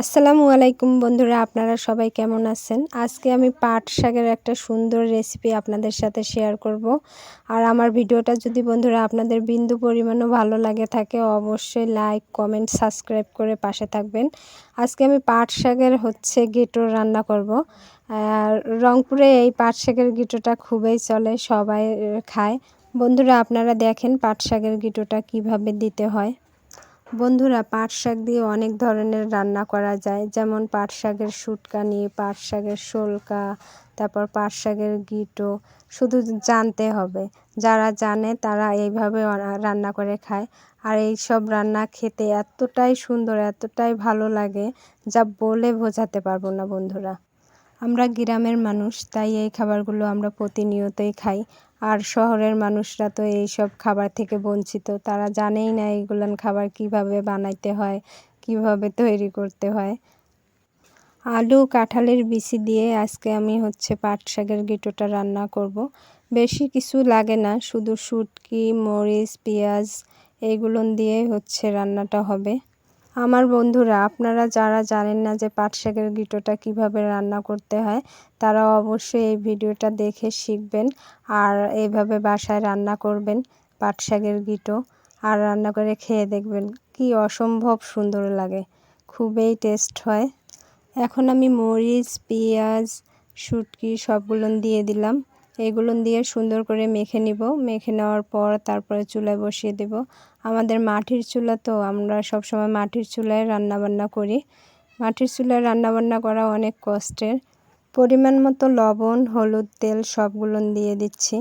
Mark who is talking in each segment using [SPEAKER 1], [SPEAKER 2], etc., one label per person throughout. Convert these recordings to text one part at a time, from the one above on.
[SPEAKER 1] আসসালামু আলাইকুম বন্ধুরা, আপনারা সবাই কেমন আছেন? আজকে আমি পাট শাকের একটা সুন্দর রেসিপি আপনাদের সাথে শেয়ার করব। আর আমার ভিডিওটা যদি বন্ধুরা আপনাদের বিন্দু পরিমাণও ভালো লাগে থাকে, অবশ্যই লাইক কমেন্ট সাবস্ক্রাইব করে পাশে থাকবেন। আজকে আমি পাট শাকের হচ্ছে গেটো রান্না করব। আর রংপুরে এই পাট শাকের গিটোটা খুবই চলে, সবাই খায়। বন্ধুরা, আপনারা দেখেন পাট শাকের গিটোটা কীভাবে দিতে হয়। বন্ধুরা, পাট শাক দিয়ে অনেক ধরনের রান্না করা যায়। যেমন পাট শাকের শুটকানি, পাট শাকের শোলকা, তারপর পাট শাকের গিটো, শুধু জানতে হবে। যারা জানে, তারা এইভাবে রান্না করে খায়। আর এই সব রান্না খেতে এতটাই সুন্দর, এতটাই ভালো লাগে, যা বলে বোঝাতে পারব না বন্ধুরা। আমরা গ্রামের মানুষ, তাই এই খাবারগুলো আমরা প্রতিনিয়তই খাই। আর শহরের মানুষরা তো এই সব খাবার থেকে বঞ্চিত। তারা জানেই না এইগুলান খাবার কীভাবে বানাইতে হয়, কীভাবে তৈরি করতে হয়। আলু, কাঁঠালের বিচি দিয়ে আজকে আমি হচ্ছে পাট শাকের গিটোটা রান্না করব। বেশি কিছু লাগে না, শুধু শুটকি, মরিচ, পেঁয়াজ এইগুলো দিয়ে হচ্ছে রান্নাটা হবে। আমার বন্ধুরা, আপনারা যারা জানেন না যে পাট শাকের গিটোটা কীভাবে রান্না করতে হয়, তারা অবশ্যই এই ভিডিওটা দেখে শিখবেন আর এইভাবে বাসায় রান্না করবেন পাট শাকের গিটো আর রান্না করে খেয়ে দেখবেন কি অসম্ভব সুন্দর লাগে, খুবই টেস্ট হয়। এখন আমি মরিচ, পেঁয়াজ, শুটকি সবগুলো দিয়ে দিলাম। এগুলো দিয়ে সুন্দর করে মেখে নিব। মেখে নেওয়ার পর তারপরে চুলায় বসিয়ে দেব। আমাদের মাটির চুলা তো আমরা সব সময় মাটির চুলায় রান্না বান্না করি। মাটির চুলায় রান্না বান্না করা অনেক কষ্টের। পরিমাণ মতো লবণ, হলুদ, তেল সবগুলো দিয়ে দিচ্ছি।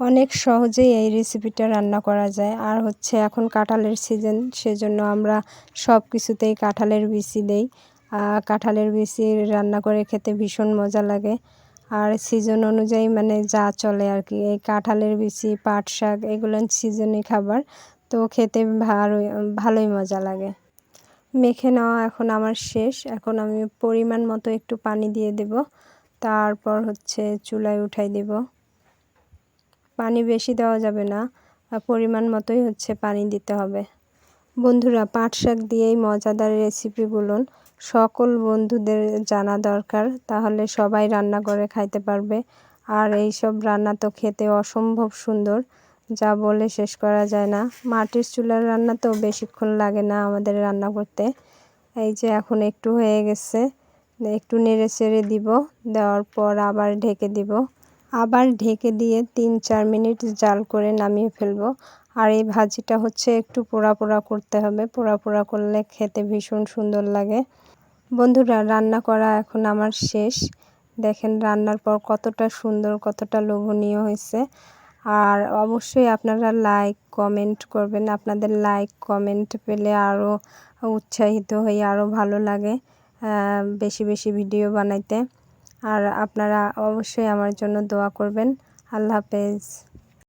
[SPEAKER 1] অনেক সহজেই এই রেসিপিটা রান্না করা যায়। আর হচ্ছে এখন কাঁঠালের সিজন সেজন্য আমরা সব কিছুতেই কাঁঠালের বিচি দেই। কাঁঠালের বিচি রান্না করে খেতে ভীষণ মজা লাগে। আর সিজন অনুযায়ী মানে যা চলে আর কি এই কাঁঠালের বিচি, পাট শাক, এগুলো সিজনে খাবার। তো খেতে ভালোই ভালোই মজা লাগে। মেখে নেওয়া এখন আমার শেষ। এখন আমি পরিমাণ মতো একটু পানি দিয়ে দেব। তারপর হচ্ছে চুলায় উঠাই দেব। পানি বেশি দেওয়া যাবে না। পরিমাণ মতোই হচ্ছে পানি দিতে হবে। বন্ধুরা, পাট শাক দিয়েই মজাদার রেসিপিগুলো সকল বন্ধুদের জানা দরকার, তাহলে সবাই রান্না করে খাইতে পারবে। আর এই সব রান্না তো খেতে অসম্ভব সুন্দর, যা বলে শেষ করা যায় না। মাটির চুলার রান্না তো বেশিক্ষণ লাগে না আমাদের রান্না করতে। এই যে এখন একটু হয়ে গেছে, একটু নেড়ে চেড়ে দিব, দেওয়ার পর আবার ঢেকে দিব। আবার ঢেকে দিয়ে তিন চার মিনিট জাল করে নামিয়ে ফেলব। আর এই ভাজিটা হচ্ছে একটু পোড়া পোড়া করতে হবে। পোড়া পোড়া করলে খেতে ভীষণ সুন্দর লাগে। বন্ধুরা, রান্না করা এখন আমার শেষ। দেখেন রান্নার পর কতটা সুন্দর, কতটা লোভনীয় হয়েছে। আর অবশ্যই আপনারা লাইক কমেন্ট করবেন। আপনাদের লাইক কমেন্ট পেলে আরও উৎসাহিত হয়ে আরও ভালো লাগে বেশি বেশি ভিডিও বানাইতে। আর আপনারা অবশ্যই আমার জন্য দোয়া করবেন। আল্লাহ হাফেজ।